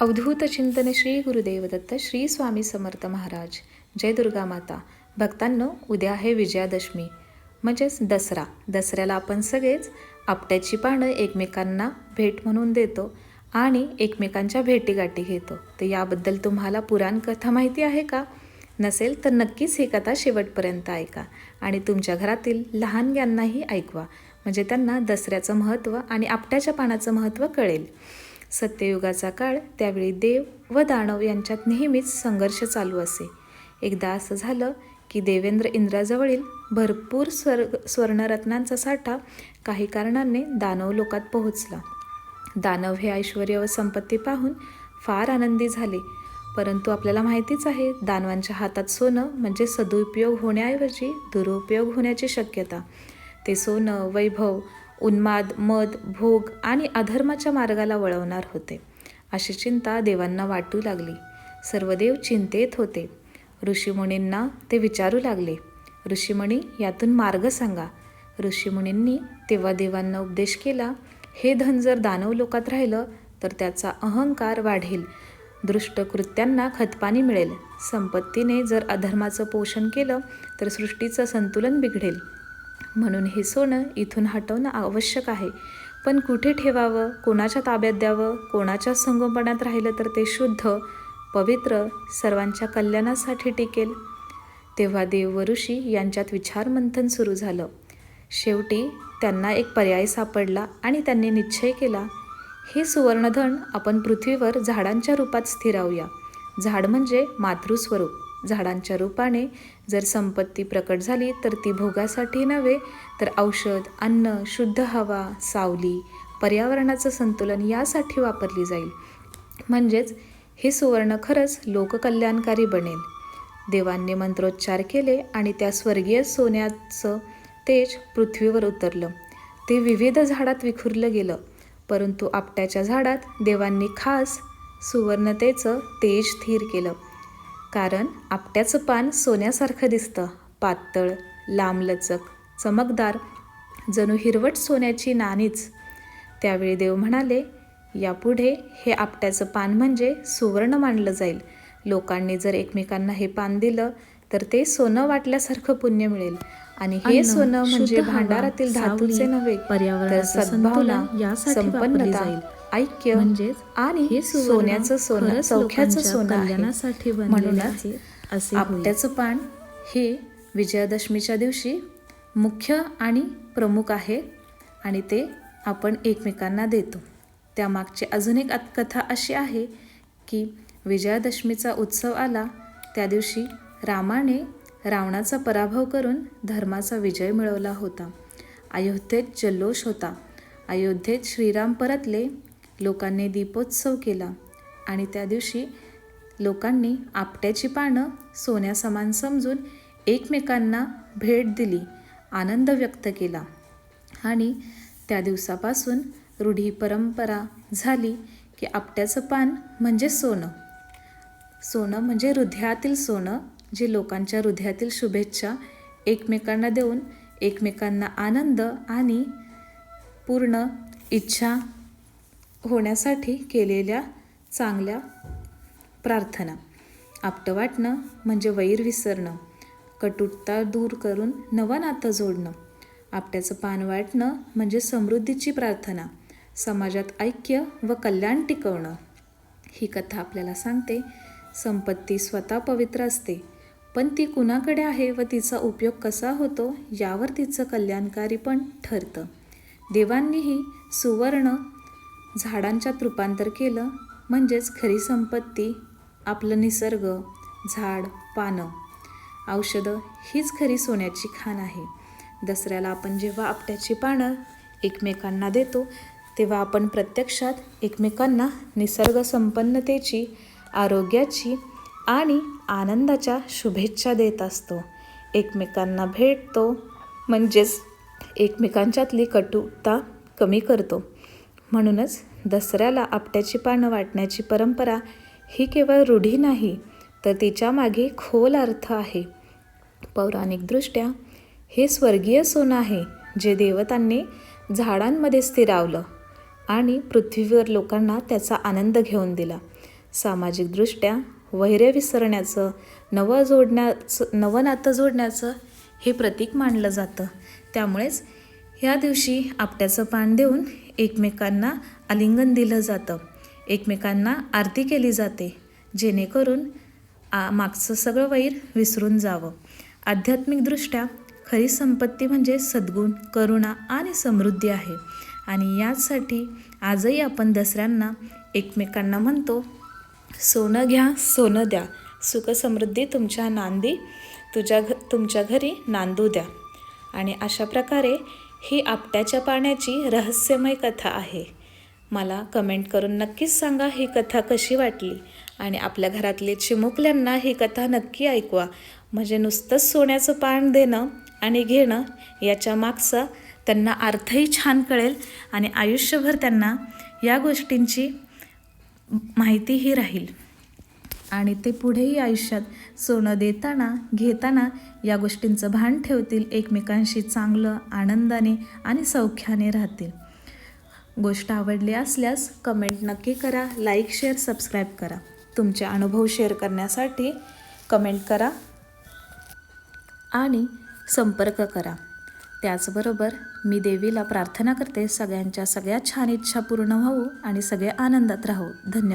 अवधूत चिंतन श्री गुरुदेवदत्त श्री स्वामी समर्थ महाराज. जय दुर्गा माता. भक्तांनो उद्या आहे विजयादशमी. म्हणजेच दसरा. दसऱ्याला आपण सगळेच आपट्याची पानं एकमेकांना भेट म्हणून देतो आणि एकमेकांच्या भेटीगाठी घेतो. तर याबद्दल तुम्हाला पुराण कथा माहिती आहे का? नसेल तर नक्कीच ही कथा शेवटपर्यंत ऐका आणि तुमच्या घरातील लहानग्यांनाही ऐकवा. म्हणजे त्यांना दसऱ्याचं महत्त्व आणि आपट्याच्या पानाचं महत्त्व कळेल. सत्ययुगाचा काळ त्यावेळी देव व दानव यांच्यात नेहमीच संघर्ष चालू असे. एकदा असं झालं की देवेंद्र इंद्राजवळील भरपूर स्वर स्वर्णरत्नांचा साठा काही कारणाने दानव लोकात पोहोचला. दानव हे ऐश्वर व संपत्ती पाहून फार आनंदी झाले. परंतु आपल्याला माहितीच आहे दानवांच्या हातात सोनं म्हणजे सदुपयोग होण्याऐवजी दुरुपयोग होण्याची शक्यता. ते सोनं वैभव उन्माद मद भोग आणि अधर्माच्या मार्गाला वळवणार होते. अशी चिंता देवांना वाटू लागली. सर्व देव चिंतेत होते. ऋषीमुनींना ते विचारू लागले. ऋषीमुनी यातून मार्ग सांगा. ऋषीमुनींनी तेव्हा देवांना उपदेश केला हे धन जर दानव लोकात राहिलं तर त्याचा अहंकार वाढेल. दृष्टकृत्यांना खतपाणी मिळेल. संपत्तीने जर अधर्माचं पोषण केलं तर सृष्टीचं संतुलन बिघडेल. म्हणून हे सोनं इथून हटवणं आवश्यक आहे. पण कुठे ठेवावं? कोणाच्या ताब्यात द्यावं? कोणाच्या संगोपनात राहिलं तर ते शुद्ध पवित्र सर्वांच्या कल्याणासाठी टिकेल? तेव्हा देव व ऋषी यांच्यात विचारमंथन सुरू झालं. शेवटी त्यांना एक पर्याय सापडला आणि त्यांनी निश्चय केला हे सुवर्णधन आपण पृथ्वीवर झाडांच्या रूपात स्थिरावूया. झाड म्हणजे मातृस्वरूप. झाडांच्या रूपाने जर संपत्ती प्रकट झाली तर ती भोगासाठी नव्हे तर औषध अन्न शुद्ध हवा सावली पर्यावरणाचं संतुलन यासाठी वापरली जाईल. म्हणजेच हे सुवर्ण खरंच लोककल्याणकारी बनेल. देवांनी मंत्रोच्चार केले आणि त्या स्वर्गीय सोन्याचं तेज पृथ्वीवर उतरलं. ते विविध झाडात विखुरलं गेलं परंतु आपट्याच्या झाडात देवांनी खास सुवर्णतेचं तेज स्थिर केलं. कारण आपट्याचं पान सोन्यासारखं दिसतं. पातळ लांबलचक चमकदार जणू हिरवट सोन्याची नाणीच. त्यावेळी देव म्हणाले यापुढे हे आपट्याचं पान म्हणजे सुवर्ण मानलं जाईल. लोकांनी जर एकमेकांना हे पान दिलं तर ते सोनं वाटल्यासारखं पुण्य मिळेल. आणि हे सोनं म्हणजे भांडारातील धातूचे नव्हे तर पर्यावरणाचं सद्भावना संपन्नता जाईल. ऐक्य म्हणजेच आणि हे सोन्याचं सोनं सौख्याचं सोनं कल्याणासाठी म्हणूनच असे. आपट्याचं पान हे विजयादशमीच्या दिवशी मुख्य आणि प्रमुख आहे आणि ते आपण एकमेकांना देतो. त्यामागची अजून एक कथा अशी आहे की विजयादशमीचा उत्सव आला त्या दिवशी रामाने रावणाचा पराभव करून धर्माचा विजय मिळवला होता. अयोध्येत जल्लोष होता. अयोध्येत श्रीराम परतले लोकांनी दीपोत्सव केला आणि त्या दिवशी लोकांनी आपट्याची पानं सोन्यासमान समजून एकमेकांना भेट दिली आनंद व्यक्त केला. आणि त्या दिवसापासून रूढी परंपरा झाली की आपट्याचं पान म्हणजे सोनं. सोनं म्हणजे हृदयातील सोनं जे लोकांच्या हृदयातील शुभेच्छा एकमेकांना देऊन एकमेकांना आनंद आणि पूर्ण इच्छा होण्यासाठी केलेल्या चांगल्या प्रार्थना. आपटं वाटणं म्हणजे वैर विसरणं. कटुता दूर करून नवं नातं जोडणं. आपट्याचं पान वाटणं म्हणजे समृद्धीची प्रार्थना. समाजात ऐक्य व कल्याण टिकवणं. ही कथा आपल्याला सांगते. संपत्ती स्वतः पवित्र असते. पण ती कुणाकडे आहे व तिचा उपयोग कसा होतो यावर तिचं कल्याणकारी पण ठरतं. देवांनीही सुवर्ण झाडांच्यात रूपांतर केलं म्हणजेच खरी संपत्ती आपलं निसर्ग झाड पानं. औषधं हीच खरी सोन्याची खाण आहे. दसऱ्याला आपण जेव्हा आपट्याची पानं एकमेकांना देतो तेव्हा आपण प्रत्यक्षात एकमेकांना निसर्ग संपन्नतेची आरोग्याची आणि आनंदाच्या शुभेच्छा देत असतो. एकमेकांना भेटतो म्हणजेच एकमेकांच्यातली कटुता कमी करतो. म्हणूनच दसऱ्याला आपट्याची पानं वाटण्याची परंपरा ही केवळ रूढी नाही तर तिच्यामागे खोल अर्थ आहे. पौराणिकदृष्ट्या हे स्वर्गीय सोनं आहे जे देवतांनी झाडांमध्ये स्थिरावलं आणि पृथ्वीवर लोकांना त्याचा आनंद घेऊन दिला. सामाजिकदृष्ट्या वैर्य विसरण्याचं नवं जोडण्याचं नवं नातं जोडण्याचं हे प्रतीक मानलं जातं. त्यामुळेच ह्या दिवशी आपट्याचं पान देऊन एकमेकांना आलिंगन दिलं जातं. एकमेकांना आरती केली जाते जेणेकरून आ मागचं सगळं वैर विसरून जावं. आध्यात्मिकदृष्ट्या खरी संपत्ती म्हणजे सद्गुण करुणा आणि समृद्धी आहे. आणि याचसाठी आजही आपण दसऱ्यांना एकमेकांना म्हणतो सोनं घ्या सोनं द्या. सुखसमृद्धी तुमच्या नांदी तुझ्या घ तुमच्या घरी नांदू द्या. आणि अशा प्रकारे ही आपट्याच्या पाण्याची रहस्यमय कथा आहे. मला कमेंट करून नक्कीच सांगा ही कथा कशी वाटली आणि आपल्या घरातले चिमुकल्यांना ही कथा नक्की ऐकवा. म्हणजे नुसतंच सोन्याचं पान देणं आणि घेणं याच्या मागचा त्यांना अर्थही छान कळेल आणि आयुष्यभर त्यांना या गोष्टींची माहितीही राहील. आणि ते पुढेही आयुष्यात सोनं देताना घेताना या गोष्टींचं भान ठेवतील एकमेकांशी चांगलं आनंदाने आणि सौख्याने राहतील. गोष्ट आवडली असल्यास कमेंट नक्की करा लाईक शेअर सबस्क्राईब करा. तुमचे अनुभव शेअर करण्यासाठी कमेंट करा आणि संपर्क करा. त्याचबरोबर मी देवीला प्रार्थना करते. सगळ्यांच्या सगळ्या छान इच्छा पूर्ण व्हावू आणि सगळे आनंदात राहू. धन्यवाद.